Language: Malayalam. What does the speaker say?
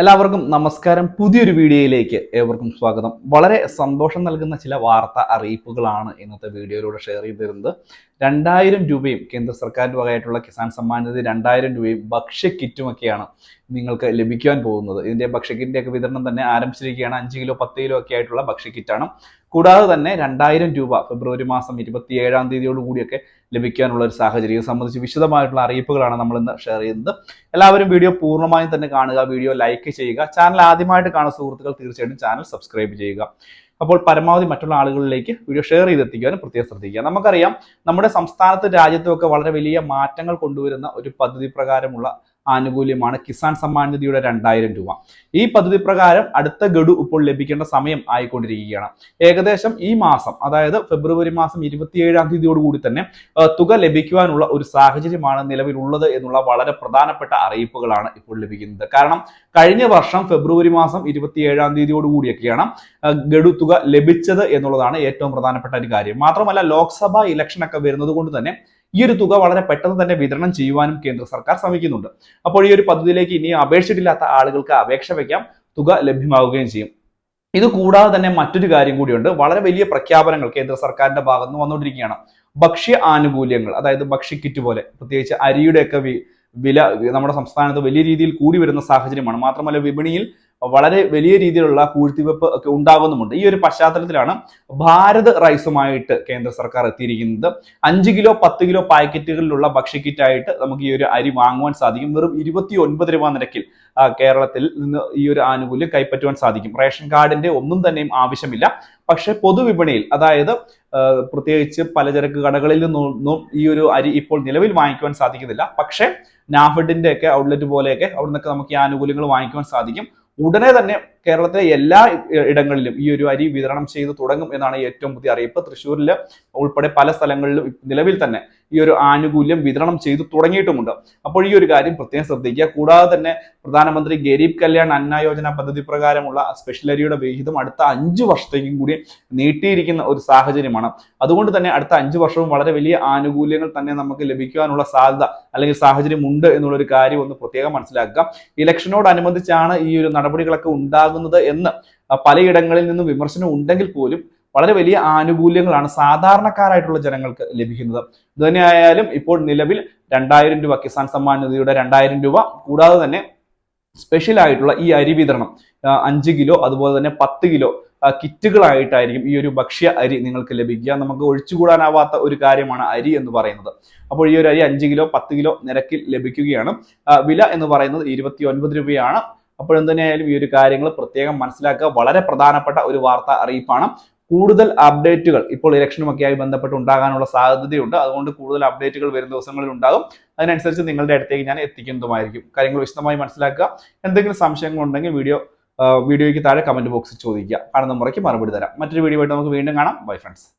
എല്ലാവർക്കും നമസ്കാരം. പുതിയൊരു വീഡിയോയിലേക്ക് ഏവർക്കും സ്വാഗതം. വളരെ സന്തോഷം നൽകുന്ന ചില വാർത്ത അറിയിപ്പുകളാണ് ഇന്നത്തെ വീഡിയോയിലൂടെ ഷെയർ ചെയ്ത് തരുന്നത് രണ്ടായിരം രൂപയും കേന്ദ്ര സർക്കാരിന്റെ വകയായിട്ടുള്ള കിസാൻ സമ്മാൻ നിധി രണ്ടായിരം രൂപയും ഭക്ഷ്യ കിറ്റുമൊക്കെയാണ് നിങ്ങൾക്ക് ലഭിക്കുവാൻ പോകുന്നത്. ഇതിന്റെ ഭക്ഷ്യക്കിറ്റിന്റെ ഒക്കെ വിതരണം തന്നെ ആരംഭിച്ചിരിക്കുകയാണ്. അഞ്ച് കിലോ പത്ത് കിലോ ഒക്കെ ആയിട്ടുള്ള ഭക്ഷ്യക്കിറ്റാണ് കൂടാതെ തന്നെ രണ്ടായിരം രൂപ ഫെബ്രുവരി മാസം ഇരുപത്തി ഏഴാം തീയതിയോട് കൂടിയൊക്കെ ലഭിക്കാനുള്ള ഒരു സാഹചര്യം. ഇത് സംബന്ധിച്ച് വിശദമായിട്ടുള്ള അറിയിപ്പുകളാണ് നമ്മൾ ഇന്ന് ഷെയർ ചെയ്യുന്നത്. എല്ലാവരും വീഡിയോ പൂർണമായും തന്നെ കാണുക. വീഡിയോ ലൈക്ക് ചെയ്യുക. ചാനൽ ആദ്യമായിട്ട് കാണുന്ന സുഹൃത്തുക്കൾ തീർച്ചയായിട്ടും ചാനൽ സബ്സ്ക്രൈബ് ചെയ്യുക. അപ്പോൾ പരമാവധി മറ്റുള്ള ആളുകളിലേക്ക് വീഡിയോ ഷെയർ ചെയ്തെത്തിക്കാനും പ്രത്യേകം ശ്രദ്ധിക്കുക. നമുക്കറിയാം നമ്മുടെ സംസ്ഥാനത്ത് രാജ്യത്തും ഒക്കെ വളരെ വലിയ മാറ്റങ്ങൾ കൊണ്ടുവരുന്ന ഒരു പദ്ധതി പ്രകാരമുള്ള ആനുകൂല്യമാണ് കിസാൻ സമ്മാൻ നിധിയുടെ രണ്ടായിരം രൂപ. ഈ പദ്ധതി പ്രകാരം അടുത്ത ഗഡു ഇപ്പോൾ ലഭിക്കേണ്ട സമയം ആയിക്കൊണ്ടിരിക്കുകയാണ്. ഏകദേശം ഈ മാസം അതായത് ഫെബ്രുവരി മാസം ഇരുപത്തിയേഴാം തീയതിയോടുകൂടി തന്നെ തുക ലഭിക്കുവാനുള്ള ഒരു സാഹചര്യമാണ് നിലവിലുള്ളത് എന്നുള്ള വളരെ പ്രധാനപ്പെട്ട അറിയിപ്പുകളാണ് ഇപ്പോൾ ലഭിക്കുന്നത്. കാരണം കഴിഞ്ഞ വർഷം ഫെബ്രുവരി മാസം ഇരുപത്തിയേഴാം തീയതിയോടുകൂടിയൊക്കെയാണ് ഗഡു തുക ലഭിച്ചത് എന്നുള്ളതാണ് ഏറ്റവും പ്രധാനപ്പെട്ട ഒരു കാര്യം. മാത്രമല്ല ലോക്സഭാ ഇലക്ഷൻ ഒക്കെ വരുന്നത് കൊണ്ട് തന്നെ ഈ ഒരു തുക വളരെ പെട്ടെന്ന് തന്നെ വിതരണം ചെയ്യുവാനും കേന്ദ്ര സർക്കാർ ശ്രമിക്കുന്നുണ്ട്. അപ്പോൾ ഈ ഒരു പദ്ധതിയിലേക്ക് ഇനി അപേക്ഷിച്ചിട്ടില്ലാത്ത ആളുകൾക്ക് അപേക്ഷ വയ്ക്കാം തുക ലഭ്യമാവുകയും ചെയ്യും. ഇത് കൂടാതെ തന്നെ മറ്റൊരു കാര്യം കൂടിയുണ്ട്. വളരെ വലിയ പ്രഖ്യാപനങ്ങൾ കേന്ദ്ര സർക്കാരിന്റെ ഭാഗത്ത് നിന്ന് വന്നുകൊണ്ടിരിക്കുകയാണ്. ഭക്ഷ്യ ആനുകൂല്യങ്ങൾ അതായത് ഭക്ഷ്യ കിറ്റ് പോലെ പ്രത്യേകിച്ച് അരിയുടെയൊക്കെ വില നമ്മുടെ സംസ്ഥാനത്ത് വലിയ രീതിയിൽ കൂടി വരുന്ന സാഹചര്യമാണ്. മാത്രമല്ല വിപണിയിൽ വളരെ വലിയ രീതിയിലുള്ള കൂഴ്ത്തിവെപ്പ് ഒക്കെ ഉണ്ടാകുന്നുമുണ്ട്. ഈ ഒരു പശ്ചാത്തലത്തിലാണ് ഭാരത് റൈസുമായിട്ട് കേന്ദ്ര സർക്കാർ എത്തിയിരിക്കുന്നത്. അഞ്ച് കിലോ പത്ത് കിലോ പാക്കറ്റുകളിലുള്ള ഭക്ഷ്യക്കിറ്റായിട്ട് നമുക്ക് ഈ ഒരു അരി വാങ്ങുവാൻ സാധിക്കും. വെറും ഇരുപത്തി ഒൻപത് രൂപ നിരക്കിൽ കേരളത്തിൽ നിന്ന് ഈ ഒരു ആനുകൂല്യം കൈപ്പറ്റുവാൻ സാധിക്കും. റേഷൻ കാർഡിന്റെ ഒന്നും തന്നെയും ആവശ്യമില്ല. പക്ഷേ പൊതുവിപണിയിൽ അതായത് പ്രത്യേകിച്ച് പലചരക്ക് കടകളിൽ നിന്നൊന്നും ഈ ഒരു അരി ഇപ്പോൾ നിലവിൽ വാങ്ങിക്കുവാൻ സാധിക്കുന്നില്ല. പക്ഷേ നാഫഡിന്റെ ഒക്കെ ഔട്ട്ലെറ്റ് പോലെയൊക്കെ അവിടെ നമുക്ക് ഈ ആനുകൂല്യങ്ങൾ വാങ്ങിക്കുവാൻ സാധിക്കും. ഉടനെ തന്നെ കേരളത്തിലെ എല്ലാ ഇടങ്ങളിലും ഈ ഒരു അരി വിതരണം ചെയ്ത് തുടങ്ങും എന്നാണ് ഏറ്റവും പുതിയ അറിയിപ്പ്. തൃശ്ശൂരിൽ ഉൾപ്പെടെ പല സ്ഥലങ്ങളിലും നിലവിൽ തന്നെ ഈ ഒരു ആനുകൂല്യം വിതരണം ചെയ്തു തുടങ്ങിയിട്ടുമുണ്ട്. അപ്പോൾ ഈ ഒരു കാര്യം പ്രത്യേകം ശ്രദ്ധിക്കുക. കൂടാതെ തന്നെ പ്രധാനമന്ത്രി ഗരീബ് കല്യാൺ അന്ന യോജന പദ്ധതി പ്രകാരമുള്ള സ്പെഷ്യൽ അരിയുടെ വിഹിതം അടുത്ത അഞ്ച് വർഷത്തേക്കും കൂടി നീട്ടിയിരിക്കുന്ന ഒരു സാഹചര്യമാണ്. അതുകൊണ്ട് തന്നെ അടുത്ത അഞ്ച് വർഷവും വളരെ വലിയ ആനുകൂല്യങ്ങൾ തന്നെ നമുക്ക് ലഭിക്കുവാനുള്ള സാധ്യത അല്ലെങ്കിൽ സാഹചര്യം ഉണ്ട് എന്നുള്ള ഒരു കാര്യം ഒന്ന് പ്രത്യേകം മനസ്സിലാക്കുക. ഇലക്ഷനോടനുബന്ധിച്ചാണ് ഈ ഒരു നടപടികളൊക്കെ ഉണ്ടാകുന്നത് എന്ന് പലയിടങ്ങളിൽ നിന്നും വിമർശനം ഉണ്ടെങ്കിൽ പോലും വളരെ വലിയ ആനുകൂല്യങ്ങളാണ് സാധാരണക്കാരായിട്ടുള്ള ജനങ്ങൾക്ക് ലഭിക്കുന്നത്. ഇതുതന്നെയായാലും ഇപ്പോൾ നിലവിൽ രണ്ടായിരം രൂപ കിസാൻ സമ്മാൻ നിധിയുടെ രണ്ടായിരം രൂപ കൂടാതെ തന്നെ സ്പെഷ്യൽ ആയിട്ടുള്ള ഈ അരി വിതരണം അഞ്ച് കിലോ അതുപോലെ തന്നെ പത്ത് കിലോ കിറ്റുകളായിട്ടായിരിക്കും ഈ ഒരു ഭക്ഷ്യ അരി നിങ്ങൾക്ക് ലഭിക്കുക. നമുക്ക് ഒഴിച്ചുകൂടാനാവാത്ത ഒരു കാര്യമാണ് അരി എന്ന് പറയുന്നത്. അപ്പോൾ ഈ ഒരു അരി അഞ്ച് കിലോ പത്ത് കിലോ നിരക്കിൽ ലഭിക്കുകയാണ്. വില എന്ന് പറയുന്നത് ഇരുപത്തി ഒൻപത് രൂപയാണ്. അപ്പോൾ എന്തുതന്നെയായാലും ഈ ഒരു കാര്യങ്ങൾ പ്രത്യേകം മനസ്സിലാക്കുക. വളരെ പ്രധാനപ്പെട്ട ഒരു വാർത്ത അറിയിപ്പാണ്. കൂടുതൽ അപ്ഡേറ്റുകൾ ഇപ്പോൾ ഇലക്ഷനുമൊക്കെയായി ബന്ധപ്പെട്ട് ഉണ്ടാകാനുള്ള സാധ്യതയുണ്ട്. അതുകൊണ്ട് കൂടുതൽ അപ്ഡേറ്റുകൾ വരും ദിവസങ്ങളിൽ ഉണ്ടാകും. അതിനനുസരിച്ച് നിങ്ങളുടെ അടുത്തേക്ക് ഞാൻ എത്തിക്കുന്നതുമായിരിക്കും. കാര്യങ്ങൾ വിശദമായി മനസ്സിലാക്കുക. എന്തെങ്കിലും സംശയങ്ങൾ ഉണ്ടെങ്കിൽ വീഡിയോ വീഡിയോയ്ക്ക് താഴെ കമന്റ് ബോക്സിൽ ചോദിക്കുക. കാണുന്ന മുറയ്ക്ക് മറുപടി തരാം. മറ്റൊരു വീഡിയോ ആയിട്ട് നമുക്ക് വീണ്ടും കാണാം. Bye friends